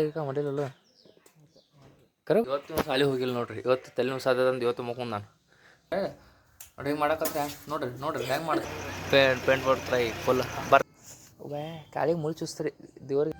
ಈಗ ಮಾಡಿಲ್ಲಲ್ಲ ಕರೆ. ಇವತ್ತು ಸಾಲಿ ಹೋಗಿಲ್ಲ ನೋಡ್ರಿ. ಇವತ್ತು ತಲೆನೋವು ಸಾಧ್ಯದಂದು ಇವತ್ತು ಮುಗ್ಕೊಂಡು ನಾನು. ಅಡುಗೆ ಮಾಡಕತ್ತೆ ನೋಡ್ರಿ ನೋಡ್ರಿ ಹೆಂಗೆ ಮಾಡ್ತೀನಿ ಪೇಂಟ್ ಪೇಂಟ್ ಮಾಡ್ತಾರೆ ಫುಲ್ ಬರ್ ಕಾಲಿಗೆ ಮುಳ್ಳು ಚೂಸ್ತ್ರಿ ದೇವ್ರಿಗೆ.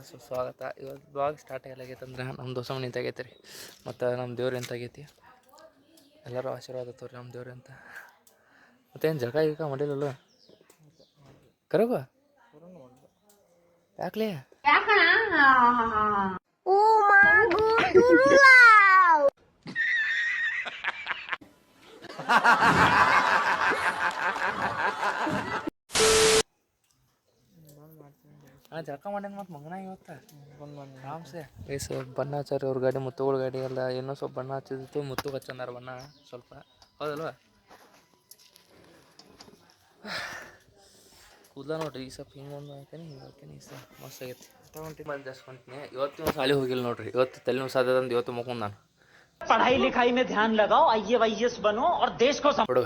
ಸ್ವಾಗತ. ಸುಸ್ವಾಗತ ಇವತ್ತು ಬ್ಲಾಗ್ ಸ್ಟಾರ್ಟ್ ಆಗಲಾಗೈತೆ ಅಂದ್ರೆ ನಮ್ಮ ದೋಸ ಮನೆ ನಿಂತಾಗೈತೆ ರೀ ಮತ್ತು ನಮ್ಮ ದೇವ್ರು ಎಂತಾಗೈತಿ ಎಲ್ಲರೂ ಆಶೀರ್ವಾದ ತೋರಿ ನಮ್ಮ ದೇವ್ರು ಅಂತ. ಮತ್ತೇನು ಜಗ ಈಗ ಮಾಡಿಲ್ಲಲ್ಲ? ಕರಗ? ಯಾಕ್ಲೇ? ಹಾಂ ಜಳಕ ಮಾಡ್ಯಾನ ಮತ್ತು ಮಗನ ಇವತ್ತು? ಒಂದು ಆರಾಮ್ಸೆ ಏ ಸ್ವಲ್ಪ ಬಣ್ಣ ಹಚ್ಚಾರ ಅವ್ರ ಗಾಡಿ ಮುತ್ತುಗಳ ಗಾಡಿ ಎಲ್ಲ. ಏನೋ ಸ್ವಲ್ಪ ಬಣ್ಣ ಹಚ್ಚಿದಿತ್ತು ಮುತ್ತು ಹಚ್ಚಂದಾರ ಬಣ್ಣ ಸ್ವಲ್ಪ. ಹೌದಲ್ವಾ? ಕೂದಲ ನೋಡ್ರಿ ಈ ಸ್ವಲ್ಪ ಹಿಂಗೆ ಒಂದು ಹಾಕ್ತೀನಿ ಹಿಂಗೆ ಹಾಕ್ತೀನಿ ಈ ಮಸ್ತ್ ಆಗೈತಿ. ತಗೊಂಡು ಬಂದು ಇವತ್ತು ಸಾಲಿ ಹೋಗಿಲ್ಲ ನೋಡ್ರಿ. ಇವತ್ತು ತಲೆ ನುಸ್ ಇವತ್ತು ಮುಖಂಡ್ ನಾನು. ಪಢಾಯಿ ಲಿಖಾಯಿ ಮೇ ಧ್ಯಾನ್ ಲಗಾವ್ ಐ ಎ ವೈ ಎಸ್ ಬನೋ ಅವ್ರ ದೇಶಕ್ಕೋ ಬಿಡು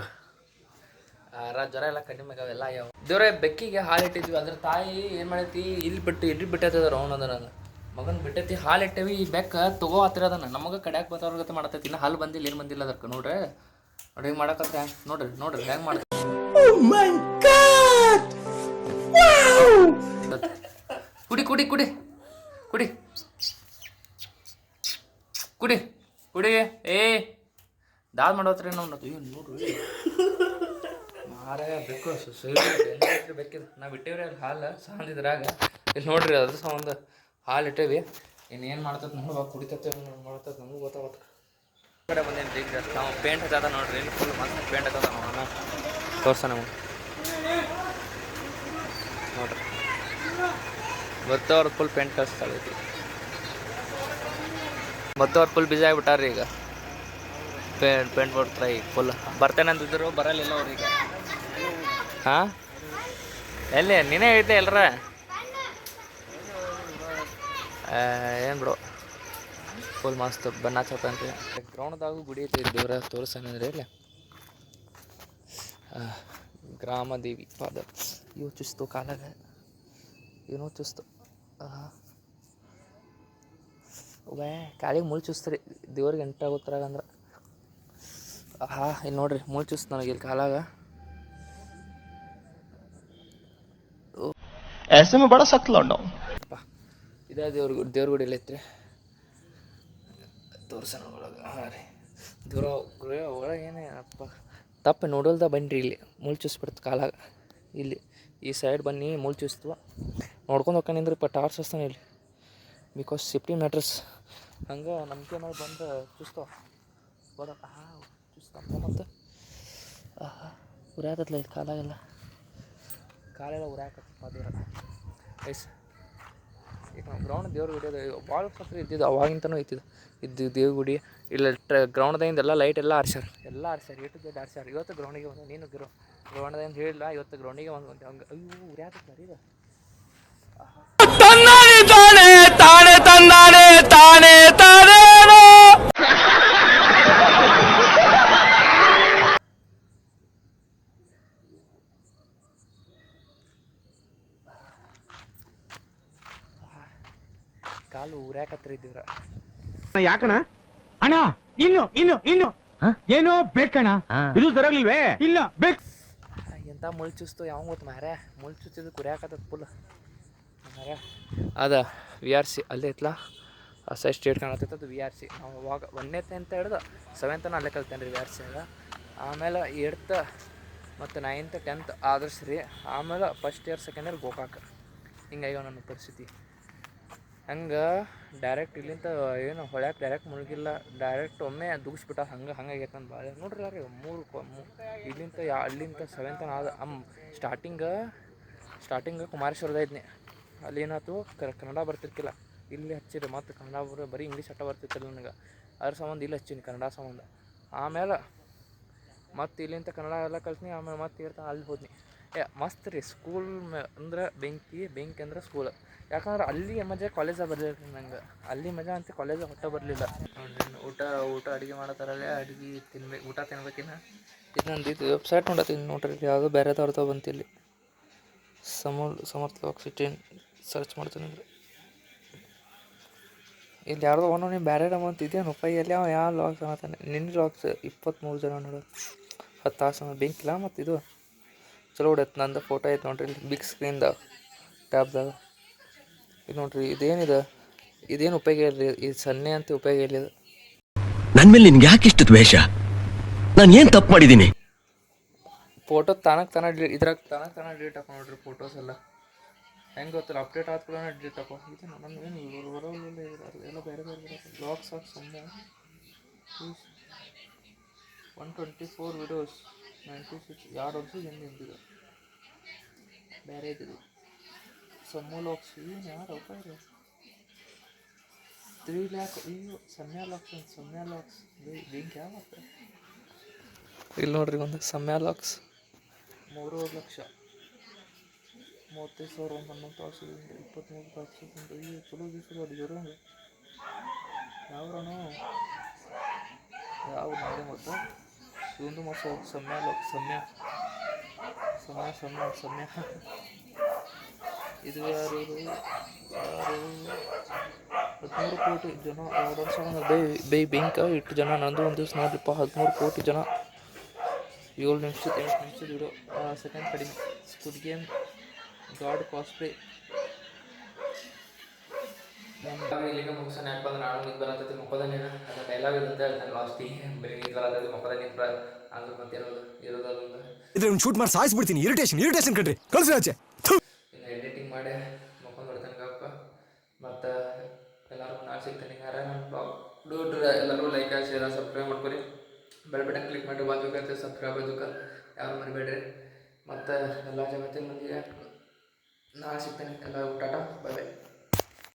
ಜ್ವರ ಎಲ್ಲ ಕಡಿಮೆ ಆಗ್ಯಾವ, ಎಲ್ಲ ಆಗ್ಯಾವ. ದೇವ್ರೆ, ಬೆಕ್ಕಿಗೆ ಹಾಲು ಇಟ್ಟಿದ್ವಿ, ಅದ್ರ ತಾಯಿ ಏನು ಮಾಡೈತಿ, ಇಲ್ಲಿ ಬಿಟ್ಟು ಇಲ್ಲಿ ಬಿಟ್ಟೈತದ ಅವನು ಅದನ್ನ ಮಗನ್ ಬಿಟ್ಟೈತಿ, ಹಾಲು ಈ ಬೆಕ್ಕ ತಗೋ ಹತ್ತಿರ ಅದನ್ನ. ನಮಗೆ ಕಡ್ಯಾಕ್ ಬತ್ತವ್ರ ಗತೆ ಮಾಡತೈತಿ, ಇನ್ನು ಹಾಲು ಬಂದಿಲ್ಲ, ಏನು ಬಂದಿಲ್ಲ ಅದಕ್ಕೆ, ನೋಡ್ರಿ. ನೋಡಿ ಮಾಡಕತ್ತೆ ನೋಡ್ರಿ ನೋಡ್ರಿ, ಹೆಂಗೆ ಮಾಡ್ತ. ಕುಡಿ ಕುಡಿ ಕುಡಿ ಕುಡಿ. ಕುಡಿ ಕುಡಿ. ಏ, ದಾದ್ ಮಾಡೋತ್ರಿ ನಾವು ನೋಡ್ರಿ. ಮಾರೇ ಬೇಕು ಸೊಸೈಟಿ ಬೇಕಿತ್ತು. ನಾವು ಬಿಟ್ಟೇವ್ರಿ ಅಲ್ಲಿ ಹಾಲು ಸಾಂದಿದ್ರಾಗ ಇಲ್ಲಿ ನೋಡ್ರಿ ಅದು ಸಹ ಒಂದು ಹಾಲು ಇಟ್ಟೇವಿ. ಏನು ಮಾಡ್ತೈತೆ ನೋಡುವ ಕುಡಿತೈತೆ ಮಾಡ್ತೈತೆ ನಮಗೂ ಗೊತ್ತಾಗುತ್ತೆ. ಕಡೆ ಬಂದೇನು ರೀ ನಾವು ಪೇಂಟ್ ಹತ್ತದ ನೋಡ್ರಿ ಇಲ್ಲಿ ಫುಲ್ ಮಸ್ತ್ ಪೇಂಟ್ ಹತ್ತದ ನೋಡೋಣ. ತೋರ್ಸ ನಮಗೆ. ನೋಡ್ರಿ. ಗೊತ್ತವ್ರು ಫುಲ್ ಪೇಂಟ್ ಕಳಿಸ್ತಾಳೈತಿ ಬತ್ತವ್ರ ಫುಲ್ ಬಿಜಿ ಆಗಿಬಿಟ್ಟಾರ್ರಿ ಈಗ. ಪೇಂಟ್ ಪೇಂಟ್ ಬರ್ತಾರೆ ಈಗ ಫುಲ್ ಬರ್ತೇನೆ ಅಂತಿದ್ರು ಬರಲಿಲ್ಲ ಅವ್ರೀಗ ಹಾಂ? ಎಲ್ಲಿ? ನೀನೇ ಹೇಳ್ತೆ ಎಲ್ರ? ಏನು ಬಿಡು ಫುಲ್ ಮಸ್ತ್. ಬಣ್ಣ ಚತ್ತಂತೆ ಗ್ರೌಂಡ್ದಾಗೂ ಗುಡಿ ಐತಿ ದೇವ್ರ ತೋರಿಸ್ತಾನಂದ್ರೆ ಇಲ್ಲ. ಗ್ರಾಮ ದೇವಿ. ಪಾದ. ಇವು ಚುಸ್ತು ಕಾಲಾಗ. ಏನೋ ಚುಸ್ತು ವೇ ಕಾಲಿಗೆ ಮುಳ್ ಚುಸ್ತ್ರಿ ದೇವ್ರಿಗೆ ಎಂಟ ಗೊತ್ತಾಗ ಅಂದ್ರೆ ಆಹಾ, ಇಲ್ಲಿ ನೋಡ್ರಿ. ಮುಳ್ ಚುಸ್ತು ನನಗೆ ಇಲ್ಲಿ ಕಾಲಾಗ. ऐसे में बड़ा सख्त लौंडा हूँ ಅಪ್ಪ ಇದೇ ದೇವ್ರ ಗುಡಿ ದೇವ್ರ ಗುಡಿ ಎಲ್ಲ ಐತ್ರಿ ತೋರ್ಸೋಣ ಒಳಗೆ ಹಾಂ ರೀ ದೇವ್ರ ಗುಡಿ ಒಳಗೆ ಏನೇ ಅಪ್ಪ ತಪ್ಪು ನೋಡಲ್ದ ಬನ್ನಿರಿ ಇಲ್ಲಿ ಮುಳ್ಳು ಚುಸ್ಬಿಡ್ತು ಕಾಲಾಗ ಇಲ್ಲಿ ಈ ಸೈಡ್ ಬನ್ನಿ ಮುಳ್ಳು ಚುಸ್ತವ ನೋಡ್ಕೊಂಡು ಹೋಗ್ಕೊಂಡಿದ್ರಪ್ಪ ಟಾರ್ಚ್ ಹಚ್ತಾನೆ ಇಲ್ಲಿ ಬಿಕಾಸ್ ಸೇಫ್ಟಿ ಮ್ಯಾಟ್ರಸ್ ಹಂಗೆ ನಂಬಿಕೆ ಮೇಲೆ ಬಂದು ಚುಸ್ತಾವ ಬರಪ್ಪ ಹಾ ಚುಸ್ತಪ್ಪ ಮತ್ತು ಆಹಾ ಉರಿಯಾತತ್ಲ ಇಲ್ಲಿ ಕಾಲಾಗೆಲ್ಲ ಕಾಲೆಲ್ಲ ಉರಿಯಾಕತ್ತಪ್ಪ ದೇವ್ರ ಐಸ್ ಈಗ ನಾವು ಗ್ರೌಂಡ್ ದೇವ್ರ ಗುಡಿ ಅದ. ಭಾಳ ಫಸ್ಟ್ ಇದ್ದಿದ್ದು, ಅವಾಗಿಂತನೂ ಇದ್ದಿದ್ದು. ಇದ್ದು ದೇವ್ರ ಗುಡಿ. ಇಲ್ಲ, ಟ್ರ ಗ್ರೌಂಡ್ದಿಂದ ಎಲ್ಲ ಲೈಟ್ ಎಲ್ಲ ಆರ್ಸ್ಯಾರ. ಎಲ್ಲ ಆರ್ಸ್ಯಾರ ಏಟು ಜೆಡ್ ಆರ್ಸ್ಯಾರ. ಇವತ್ತು ಗ್ರೌಂಡಿಗೆ ಒಂದು ನೀನು ಗ್ರೌ ಗ್ರೌಂಡ್ದಿಂದ ಹೇಳಿಲ್ಲ, ಇವತ್ತು ಗ್ರೌಂಡಿಗೆ ಒಂದು ಒಂದು ಹಂಗೆ, ಅಯ್ಯೋ ಉರಿಯಾತತ್ ರೀ ಇದು? ಕಾಲು ಉರ್ಯಾಕತ್ರಿ ಇದ್ದೀವ್ರ ಯಾಕಣ ಅಣ್ಣ ಇನ್ನು ಇನ್ನು ಇನ್ನು. ಏನೋ ಬೇಕಣ್ಣ? ಇದು ತರಲಿಲ್ವೇ ಇಲ್ಲ ಬೇಕು. ಎಂತ ಮುಳ್ಚುಸ್ತು ಯಾವ ಗೊತ್ತು ಮಾರ್ಯ ಮುಳ್ಚುಚ್ಚಿದ್ದು ಕುರಿಯಾಕತ್ತದ ಫುಲ್ ಮಾರ್ಯ ಅದ ವಿ ಆರ್ ಸಿ ಅಲ್ಲೇ ಐತ್ಲ ಹೊಸ ಸ್ಟೇಟ್ ಕಾಣತ್ತೈತೆ ಅದು ವಿ ಆರ್ ಸಿ ನಾವು ಅವಾಗ ಒಂದನೇತೆ ಅಂತ ಹಿಡ್ದು ಸೆವೆಂತನ ಅಲ್ಲೇ ಕಲ್ತೇನೆ ರೀ ವಿ ಆರ್ ಸಿಯಾಗ ಆಮೇಲೆ ಏಡ್ತ್ ಮತ್ತು ನೈನ್ತ್ ಟೆಂತ್ ಆದರ್ಸ್ ರೀ ಆಮೇಲೆ first year second year Gokak. ಹಿಂಗಾಗ್ಯಾವ ನನ್ನ ಪರಿಸ್ಥಿತಿ. ಹಂಗೆ ಡೈರೆಕ್ಟ್ ಇಲ್ಲಿಂದ ಏನು ಹೊಳ್ಯಾಕೆ ಡೈರೆಕ್ಟ್ ಮುಳುಗಿಲ್ಲ ಡೈರೆಕ್ಟ್ ಒಮ್ಮೆ ದುಗಿಸ್ಬಿಟ್ಟ ಹಂಗೆ ಹಂಗಾಗೈತೆ ನನ್ನ ಭಾಳ ನೋಡ್ರಿ ಮೂರು ಇಲ್ಲಿಂದ ಯಾ, ಅಲ್ಲಿಂದ ಸೆವೆಂತ್ ಆದ, ಅಮ್ ಸ್ಟಾರ್ಟಿಂಗ ಸ್ಟಾರ್ಟಿಂಗ್ ಕುಮಾರೇಶ್ವರದ ಇದ್ನಿ ಅಲ್ಲಿ ಏನಾಯ್ತು ಕನ್ನಡ ಬರ್ತಿರ್ತಿಲ್ಲ ಇಲ್ಲಿ ಹಚ್ಚಿರಿ ಮತ್ತು ಕನ್ನಡ ಬರೋ, ಬರೀ ಇಂಗ್ಲೀಷ್ ಅಟ್ಟ ಬರ್ತಿರ್ತಿಲ್ಲ ನನಗೆ. ಅದ್ರ ಸಂಬಂಧ ಇಲ್ಲಿ ಹಚ್ಚೀನಿ ಕನ್ನಡ ಸಂಬಂಧ. ಆಮೇಲೆ ಮತ್ತು ಇಲ್ಲಿಂದ ಕನ್ನಡ ಎಲ್ಲ ಕಲ್ತ್ನಿ, ಆಮೇಲೆ ಮತ್ತೆ ಇರ್ತಾ ಅಲ್ಲಿ ಹೋದ್ನಿ. ಏ, ಮಸ್ತ್ ರೀ. ಸ್ಕೂಲ್ ಅಂದ್ರೆ ಬೆಂಕಿ ಬೆಂಕಿ ಅಂದ್ರೆ ಸ್ಕೂಲ್ ಯಾಕಂದ್ರೆ ಅಲ್ಲಿ ಮಜಾ ಕಾಲೇಜಾಗ ಬರಲಿಲ್ಲ ರೀ ನಂಗೆ. ಅಲ್ಲಿ ಮಜಾ ಅಂತ ಕಾಲೇಜಾಗ ಹೊಟ್ಟೆ ಬರಲಿಲ್ಲ. ಊಟ ಊಟ ಅಡುಗೆ ಮಾಡತ್ತಾರಲ್ಲೇ ಅಡುಗೆ ತಿನ್ಬೇಕು ಊಟ ತಿನ್ಬೇಕಿನ್ನ? ನಂದು ಇದು ವೆಬ್ಸೈಟ್ ನೋಡತ್ತೀನಿ ನೋಡ್ರಿ, ಯಾವುದು ಬೇರೆ ತರ್ತಾವ ಬಂತಿಲ್ಲಿ. ಸಮರ್ ಸಮರ್ಥ ಸಿಟಿನ್ ಸರ್ಚ್ ಮಾಡ್ತೀನಿ ಅಂದ್ರೆ ಇಲ್ಲಿ ಯಾರ್ದೋ ಒಂದು ನೀವು ಬೇರೆ ಅಂತ ಇದೇನಪ್ಪ ಅಲ್ಲಿ ಅವ? ಯಾವ ಲಾಕ್ಸ್ ಅನ್ನತಾನೆ ನಿನ್ನ ಲಾಕ್ಸ್ ಇಪ್ಪತ್ತ್ಮೂರು ಜನ ನೋಡೋದು ಹತ್ತು ತಾಸು ಬೆಂಕಿಲ್ಲ ಮತ್ತು ಇದು? ಚಲೋ ಹೊಡೈತೆ ನಂದು ಫೋಟೋ ಐತೆ ನೋಡ್ರಿ ಇಲ್ಲಿ ಬಿಗ್ ಸ್ಕ್ರೀನ್ದ ಟ್ಯಾಬ್ದಾಗ ಇದು ನೋಡ್ರಿ ಇದೇನಿದೆ ಇದೇನು ಉಪಯೋಗ ಇಲ್ಲ ಇದು ಸನ್ನೆ ಅಂತ ಉಪಯೋಗ ಇಲ್ಲ ಇದು. ನನ್ ಮೇಲೆ ನಿನ್ಗೆ ಯಾಕೆ ಇಷ್ಟು ದ್ವೇಷ? ನಾನು ಏನು ತಪ್ಪು ಮಾಡಿದ್ದೀನಿ ಫೋಟೋ ತಾನಕ್ಕೆ ತಾನ ಡಿಲೀಟ್ ಇದ್ರಾಗ ತಾನಕ್ಕೆ ತಾನ ಡಿಲೀಟ್ ಹಾಕೋ ನೋಡ್ರಿ ಫೋಟೋಸ್ ಎಲ್ಲ. ಹೆಂಗೆ ಗೊತ್ತಿಲ್ಲ ಅಪ್ಡೇಟ್ ಆದ ಕೂಡ ಡಿಲೀಟ್ ಹಾಕೋ. ಇದು ನನ್ನ ಏನು ಬರೋಲ್ಲ ಎಲ್ಲ ಬೇರೆ ಬೇರೆ ಬ್ಲಾಗ್ಸ್ ಹಾಕಿ ಸುಮ್ಮನೆ one twenty four videos ninety six ಎರಡು ವರ್ಷ ಹಿಂದೆ ಹಿಂದಿದೆ ಬೇರೆ ಇದ್ದಿದ್ದು. ಸಮ್ಮು ಲಾಕ್ಸ್ ಏನು ಯಾರು ಇದು ತ್ರೀ ಲ್ಯಾಕ್ ಅಯ್ಯೋ ಸಮ್ಯಾ ಲಾಕ್ಸ್ ಅಂತ ಸಮ್ಯಾ ಲಾಕ್ಸ್ ಬೆಂಕಿ ಯಾವ ಇಲ್ಲಿ ನೋಡ್ರಿ ಒಂದು ಸಮ್ಯಾ ಲಾಕ್ಸ್ ಮೂರುವರೆ ಲಕ್ಷ. ಮೂವತ್ತೈದು ಸಾವಿರ ಒಂದು ಹನ್ನೊಂದು ತಾಸು ಇಪ್ಪತ್ತ್ಮೂರು ತಾಸು ಈ ಚಲೋ ದಿವಸ ಅದು ಜೋರ ಯಾವ್ರನು ಯಾವ ನಾಳೆ ಮತ್ತು? ಇವಂದು ಮತ್ತು ಸಮ್ಯ ಸಮ್ಯ ಸಮ್ಯ ಸಮ್ಯ ಸಮ್ಯ. ಇದು ಯಾರು ಯಾರು? ಹದಿಮೂರು ಕೋಟಿ ಜನ ಎರಡು ಸಾವಿರದ ಬೇ ಬೇ, ಬೆಂಕ ಇಟ್ಟು ಜನ, ನಂದು ಒಂದು ದಿವಸ ನೋಡ್ರಿಪ್ಪ ಹದಿಮೂರು ಕೋಟಿ ಜನ. ಏಳು ನಿಮಿಷ ಎಂಟು ನಿಮಿಷದ ವಿಡಿಯೋ ಸೆಕೆಂಡ್ ಕಡಿಮೆ. ಸ್ಕುಡ್ ಗೇಮ್ ಗಾಡ್ ಕಾಸ್ಪ್ಲೇ ಇಲ್ಲಿಗೆ ಮುಗಿಸೋಣ ಯಾಕೆ ಬಂದ್ರೆ ನಾನು ನಿಂಗೆ ಬರತ್ತೈತಿ ಮುಖದ ನೀನು. ಅದು ಡೈಲಾಗ್ ಇರುತ್ತೆ ಹೇಳ್ತಾನೆ ಲಾಸ್ಟಿಗೆ ನಿಂಗೆ ಬರತ್ತೈತಿ ಮುಖದ ನಿಂತು ಅಂದ್ರೆ ಮತ್ತೇನದು ಇರೋದೊಂದು ಇದ್ರೆ ಒಂದು ಶೂಟ್ ಮಾಡಿ ಸಾಯಿಸ್ಬಿಡ್ತೀನಿ ಇರಿಟೇಷನ್ ಇರಿಟೇಷನ್ ಕಣ್ರಿ. ಕಳ್ಸಿ ಆಚೆ. ಎಡಿಟಿಂಗ್ ಮಾಡಿ ಮುಖ ಬಿಡ್ತೇನೆ ಕಪ್ಪ. ಮತ್ತು ಎಲ್ಲರೂ ನಾಳೆ ಸಿಗ್ತೇನೆ. ಯಾರ ನನ್ನ ಬ್ಲಾಗ್ ನೋಡ್ರಿ ಎಲ್ಲರೂ ಲೈಕ್ ಶೇರ್ ಸಬ್ಸ್ಕ್ರೈಬ್ ಮಾಡ್ಕೊರಿ. ಬೆಲ್ ಬಟನ್ ಕ್ಲಿಕ್ ಮಾಡಿ ಬಾಜುಕತ್ತೆ ಸಬ್ಸ್ಕ್ರೈಬ್ ಆಗೋದಕ್ಕೆ ಯಾರು ಮರಿಬೇಡ್ರಿ. ಮತ್ತು ಎಲ್ಲ ಜಗತ್ತಿನ ಮಂದಿಗೆ ನಾಳೆ ಸಿಗ್ತೇನೆ. ಎಲ್ಲ ಟಾಟಾ ಬಾಯ್ ಬಾಯ್